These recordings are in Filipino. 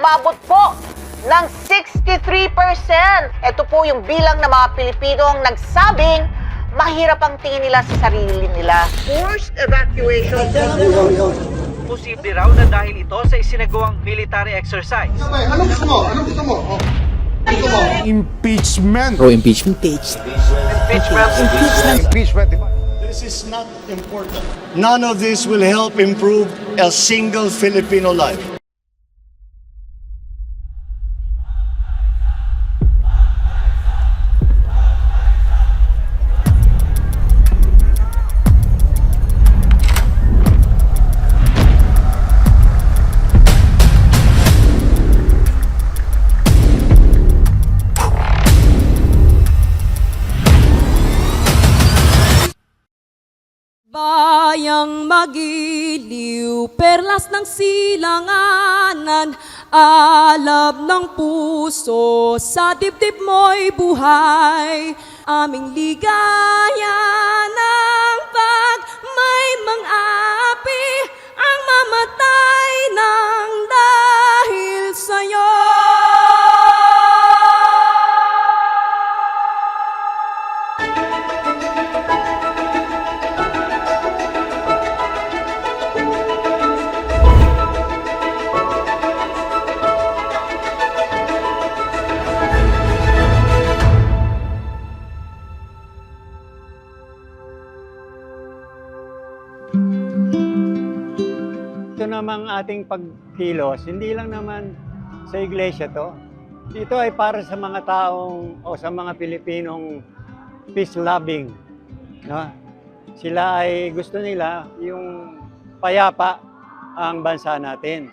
umabot po ng 63%. Ito po yung bilang ng mga Pilipinong nagsabing mahirap ang tingin nila sa sarili nila. Forced evacuation. Posible raw na dahil ito sa isinagawang military exercise. Anong gusto mo? Anong gusto mo? Oh. Gusto mo? impeachment. Pro impeachment. Impeachment. Impeachment. This is not important. None of this will help improve a single Filipino life. Bayang magiliw, perlas ng silanganan, alab ng puso, sa dibdib mo'y buhay. Aming ligaya ng pag may mang-api, ang mamatay ng namang ating pagkilos, hindi lang naman sa iglesia to. Ito ay para sa mga taong o sa mga Pilipinong peace-loving. No? Sila ay gusto nila yung payapa ang bansa natin.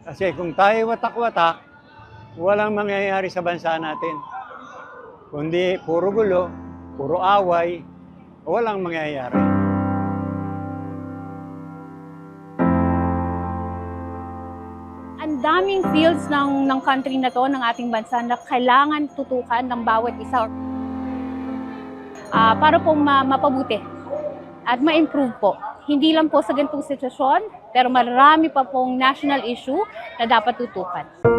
Kasi kung tayo watak-watak, walang mangyayari sa bansa natin. Kundi puro gulo, puro away, walang mangyayari. Daming fields ng, ng country na to, ng ating bansa, na kailangan tutukan ng bawat isa Ah, para po ma- mapabuti at ma-improve po. Hindi lang po sa ganitong sitwasyon, pero marami pa pong national issue na dapat tutukan.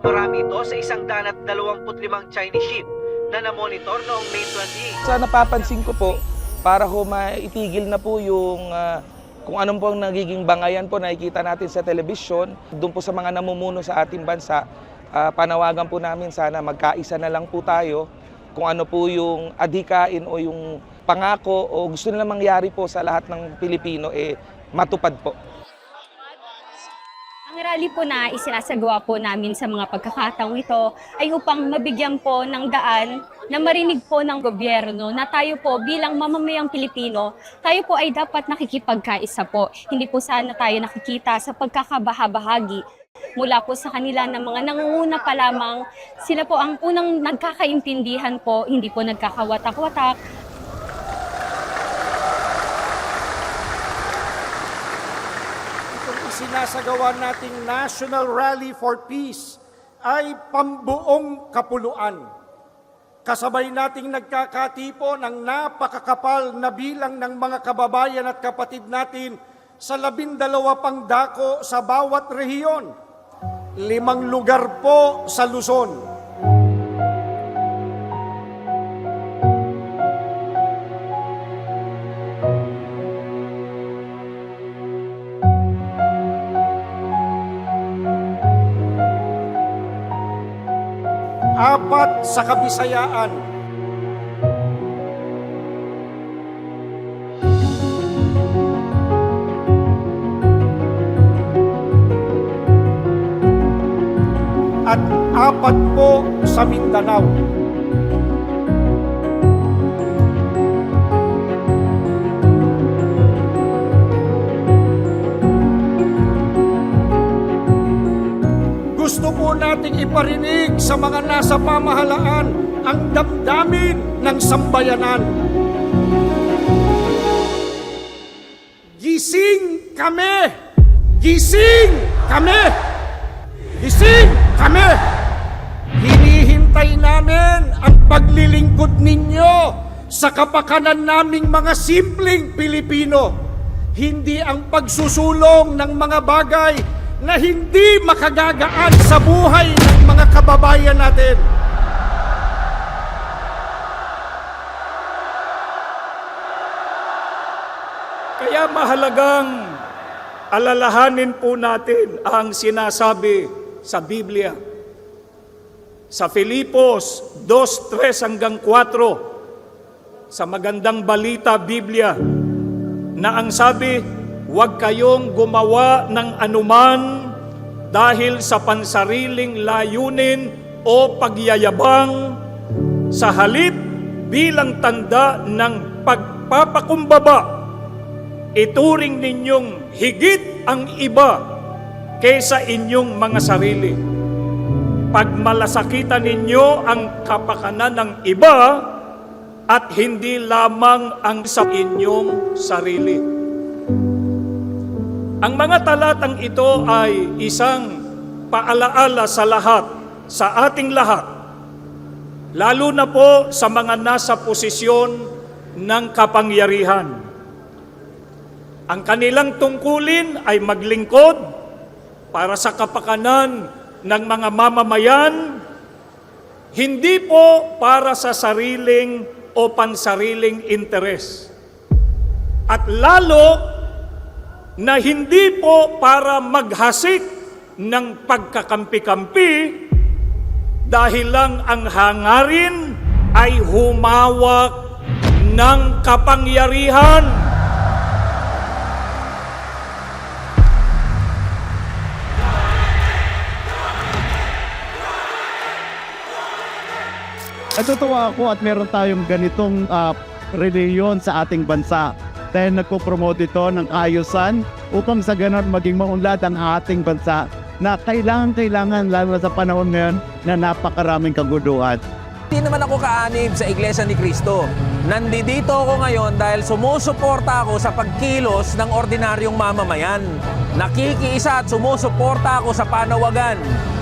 Mas marami ito sa isang daan at 25 Chinese ship na namonitor noong May 28. Sa napapansin ko po, para ho maitigil na po yung ah, kung anong po ang nagiging bangayan po nakikita natin sa telebisyon, doon po sa mga namumuno sa ating bansa, ah, panawagan po namin sana magkaisa na lang po tayo kung ano po yung adhikain o yung pangako o gusto nila mangyari po sa lahat ng Pilipino eh matupad po. Rally po na isinasagawa po namin sa mga pagkakataong ito ay upang mabigyan po ng daan na marinig po ng gobyerno na tayo po bilang mamamayang Pilipino, tayo po ay dapat nakikipagkaisa po. Hindi po sana tayo nakikita sa pagkakabahabahagi mula po sa kanila ng mga nangunguna pa lamang. Sila po ang unang nagkakaintindihan po, hindi po nagkakawatak-watak, itong isinasagawa nating National Rally for Peace ay pambuong kapuluan. Kasabay nating nagkakatipo ng napakakapal na bilang ng mga kababayan at kapatid natin sa labindalawa pang dako sa bawat rehiyon. Limang lugar po sa Luzon. Apat sa Kabisayaan. At apat po sa Mindanao. Iparinig sa mga nasa pamahalaan ang damdamin ng sambayanan. Gising kami! Gising kami! Gising kami. Hinihintay namin ang paglilingkod ninyo sa kapakanan naming mga simpleng Pilipino. Hindi ang pagsusulong ng mga bagay na hindi makagagaan sa buhay ng mga kababayan natin. Kaya mahalagang alalahanin po natin ang sinasabi sa Biblia. Sa Filipos 2:3 hanggang 4 sa magandang balita Biblia na ang sabi, huwag kayong gumawa ng anuman dahil sa pansariling layunin o pagyayabang sa halip bilang tanda ng pagpapakumbaba ituring ninyong higit ang iba kaysa inyong mga sarili. Pagmalasakitan ninyo ang kapakanan ng iba at hindi lamang ang sa inyong sarili. Ang mga talatang ito ay isang paalaala sa lahat, sa ating lahat, lalo na po sa mga nasa posisyon ng kapangyarihan. Ang kanilang tungkulin ay maglingkod para sa kapakanan ng mga mamamayan, hindi po para sa sariling o pansariling interes. At lalo na hindi po para maghasik ng pagkakampi-kampi dahil lang ang hangarin ay humawak ng kapangyarihan. Natutuwa ako at meron tayong ganitong ah, reliyon sa ating bansa. Dahil nagpo-promote ito ng kaayusan upang sa ganon maging maunlad ang ating bansa na kailangan-kailangan lalo sa panahon ngayon na napakaraming kaguduhan. Hindi naman ako kaanib sa Iglesia ni Cristo. Nandito ako ngayon dahil sumusuporta ako sa pagkilos ng ordinaryong mamamayan. Nakikiisa at sumusuporta ako sa panawagan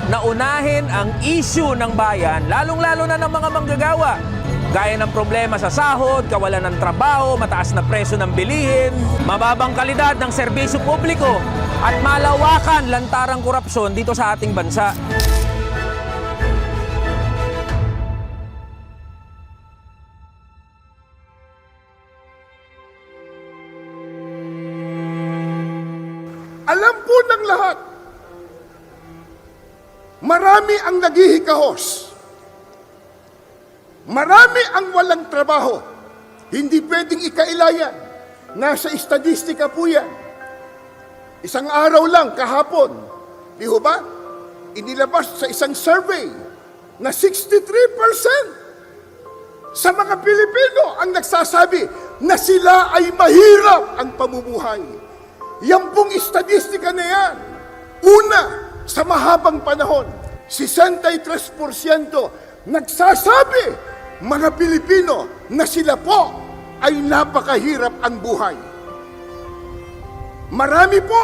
na unahin ang issue ng bayan, lalong-lalo na ng mga manggagawa. Gaya ng problema sa sahod, kawalan ng trabaho, mataas na presyo ng bilihin, mababang kalidad ng serbisyo publiko, at malawakan lantarang korupsyon dito sa ating bansa. Alam po ng lahat, marami ang naghihikahos. Marami ang walang trabaho. Hindi pwedeng ikailayan. Nasa estadistika po yan. Isang araw lang kahapon, di ho ba? Inilabas sa isang survey na 63% sa mga Pilipino ang nagsasabi na sila ay mahirap ang pamumuhay. Yan pong estadistika na yan. Una, sa mahabang panahon, 63% nagsasabi mga Pilipino na sila po ay napakahirap ang buhay. Marami po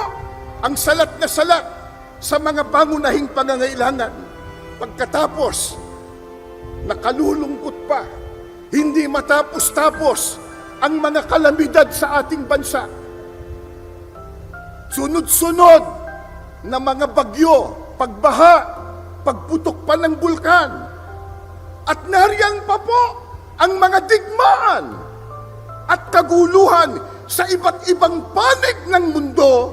ang salat na salat sa mga pangunahing pangangailangan. Pagkatapos, nakalulungkot pa, hindi matapos-tapos ang mga kalamidad sa ating bansa. Sunod-sunod na mga bagyo, pagbaha, pagputok pa ng bulkan. At nariyan pa po ang mga digmaan at kaguluhan sa iba't ibang panig ng mundo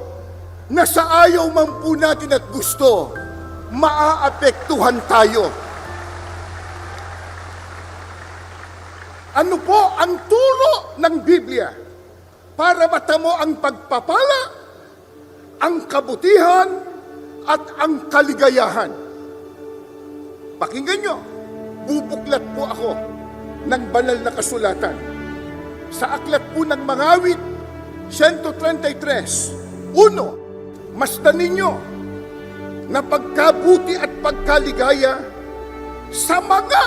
na sa ayaw man po natin at gusto, maaapektuhan tayo. Ano po ang turo ng Biblia para matamo ang pagpapala, ang kabutihan, at ang kaligayahan? Pakinggan nyo, bubuklat po ako ng banal na kasulatan. Sa aklat po ng Mangawit, 133, Uno, masdan ninyo na pagkabuti at pagkaligaya sa mga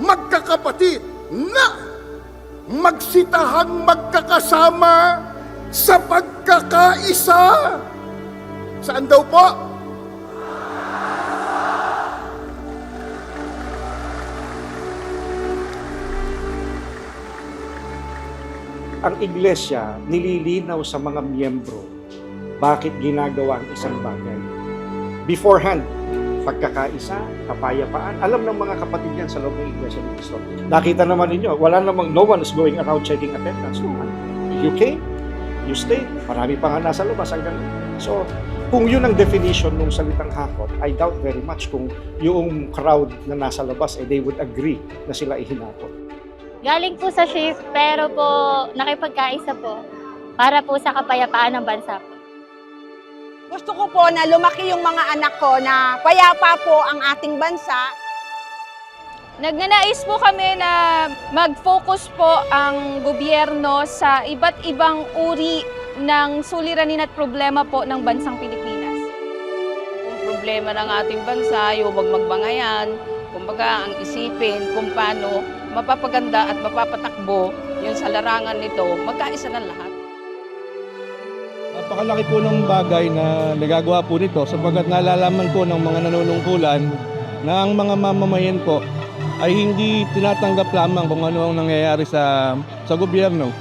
magkakapatid na magsitahang magkakasama sa pagkakaisa. Saan daw po? Ang iglesia nililinaw sa mga miyembro bakit ginagawa ang isang bagay. Beforehand, pagkakaisa, kapayapaan. Alam ng mga kapatid yan sa loob ng iglesia ni Cristo. Nakita naman ninyo, wala namang no one is going around checking attendance. You came, you stayed. Marami pa nga nasa labas hanggang So, kung yun ang definition ng salitang hakot, I doubt very much kung yung crowd na nasa labas, eh, they would agree na sila ihinakot. Galing po sa shift pero po nakipagkaisa po para po sa kapayapaan ng bansa po. Gusto ko po na lumaki yung mga anak ko na payapa po ang ating bansa. Nagnanais po kami na mag-focus po ang gobyerno sa iba't ibang uri ng suliranin at problema po ng bansang Pilipinas. Kung problema ng ating bansa, yung wag magbangayan, kumbaga ang isipin kung paano mapapaganda at mapapatakbo yun sa larangan nito, magkaisa ng lahat. Napakalaki po ng bagay na nagagawa po nito sapagkat nalalaman po ng mga nanunungkulan na ang mga mamamayan po ay hindi tinatanggap lamang kung ano ang nangyayari sa, sa gobyerno.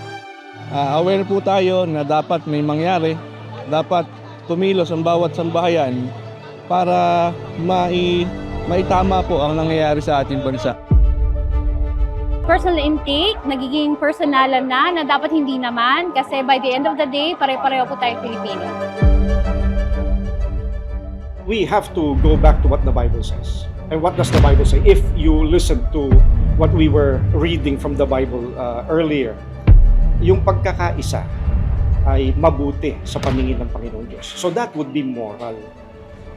Ah, aware po tayo na dapat may mangyari, dapat tumilos ang bawat sambahayan para mai, maitama po ang nangyayari sa ating bansa. Personal intake, nagiging personalan na na dapat hindi naman kasi by the end of the day, pare-pareho po tayong Pilipino. we have to go back to what the Bible says. And what does the Bible say? If you listen to what we were reading from the Bible uh, earlier, yung pagkakaisa ay mabuti sa paningin ng Panginoon Diyos. So that would be moral.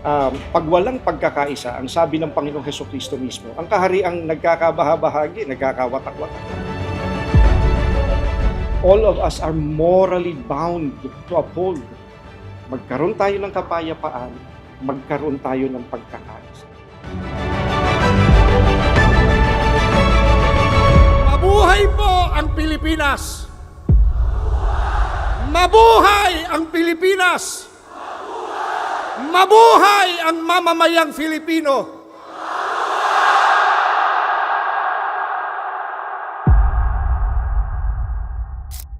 Um, pag walang pagkakaisa, ang sabi ng Panginoong Heso Kristo mismo, ang kahariang nagkakabahabahagi, nagkakawatak-watak. All of us are morally bound to uphold. Magkaroon tayo ng kapayapaan, magkaroon tayo ng pagkakaisa. Mabuhay po ang Pilipinas! Mabuhay ang Pilipinas! Mabuhay ang mamamayang Filipino!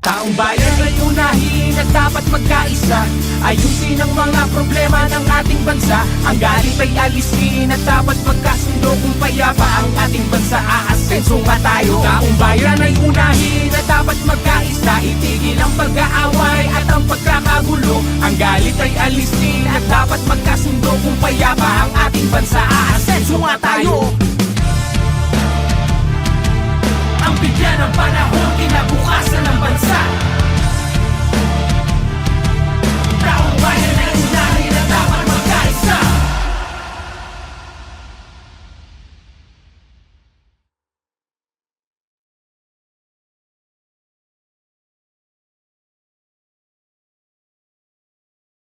Taong bayan ay unahin at dapat magkaisa. Ayusin ang mga problema ng ating bansa. Ang galit ay alisin at dapat magkasundo Kung payapa ang ating bansa. Aasenso nga tayo. Taong bayan ay unahin at dapat magkaisa. Itigil ang pag-aaway at ang pagkakagulo. Ang galit ay alisin at dapat magkasundo Kung payapa ang ating bansa. Aasenso nga tayo Bigyan ng panahon, kinabukasan ng bansa. Taong bayan ay una.